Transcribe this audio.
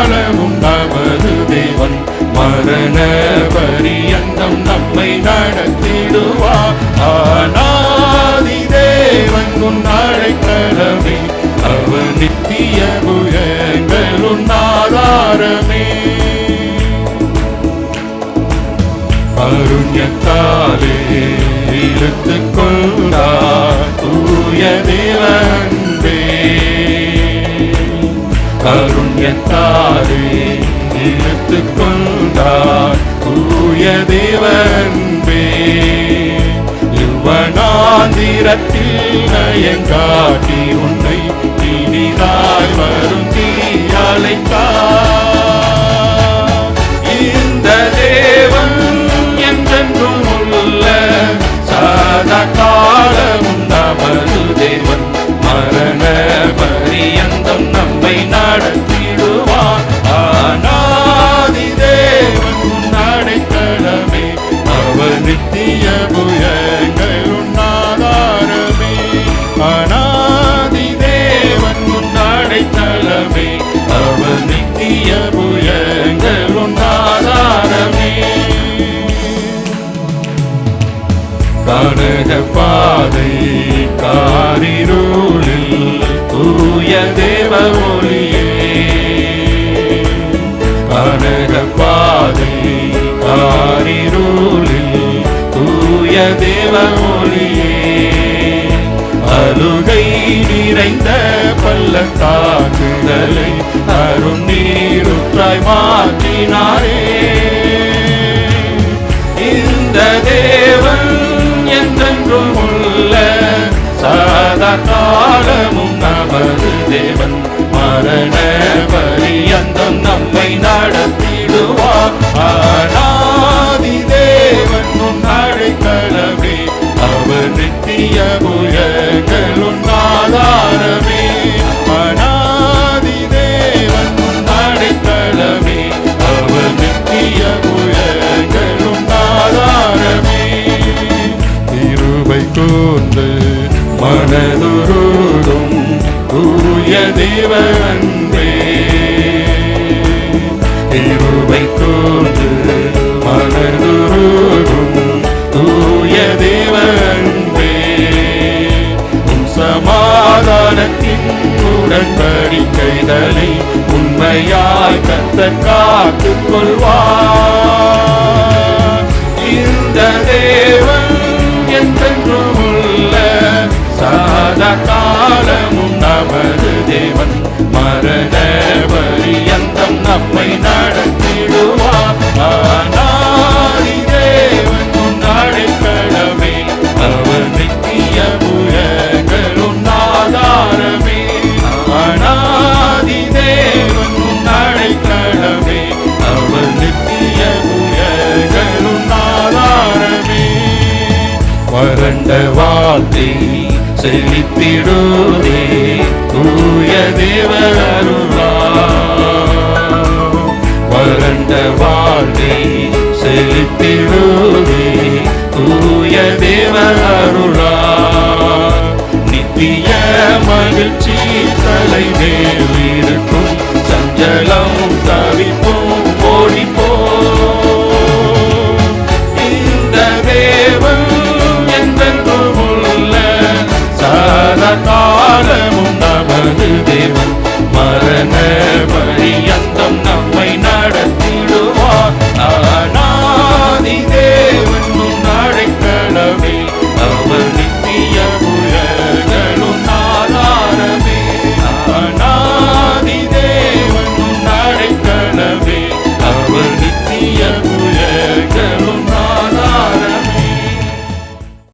சதா காலமும் நமது தேவன் மரண பரியந்தம் நம்மை நடத்திடுவா. ஆனாதி தேவன் உன் அழைக்கலமே அவன் நித்திய புயங்கள் ஆதாரமே அருண்யத்தாலே கருண்யத்தாலே இழுத்து கொண்டார். தூய தேவன்பே யுவனாந்திரத்தில் நயங்காட்டி உண்டு கனக பாதை காரிருளில் தூய தேவ ஒளியே கனக பாதை காரிருளில் தூய தேவ ஒளியே அருகை நிறைந்த பள்ளத்தாக்குதலை அருண் நீருற்றாய் மாற்றினாரே. காலமும் நமது தேவன். மரண பரியந்தம் நம்மை நடத்திடுவார். ஆனாதி தேவன் உன் அழைக்கலமே அவர் நித்திய புயங்கள் ஆதாரமே தேவ அன்பே இருவை கூர்ந்து மனதுருடும் தூய தேவ அன்பே உன் சமாதானத்தின் உடன்படிக்கைகளை உண்மையாய் கத்த கொள்வார். இந்த தேவன் என்றென்றும் உள்ள காலமும் நமது தேவன் மரண பரியந்தம் நம்மை நடத்திடுவார் ஆனாதி தேவன் உன் அவர் நித்திய புயங்கள் ஆதாரமே ஆனாதி தேவன் உன் அவர் நித்திய புயங்கள் ஆதாரமே வறண்ட வாழ்த்தை செழித்திடுதே தூய தேவருளா வறண்ட வாழ்வை செழித்திடுதே தூய தேவருளா நித்திய மகிழ்ச்சி தலை இருக்கும்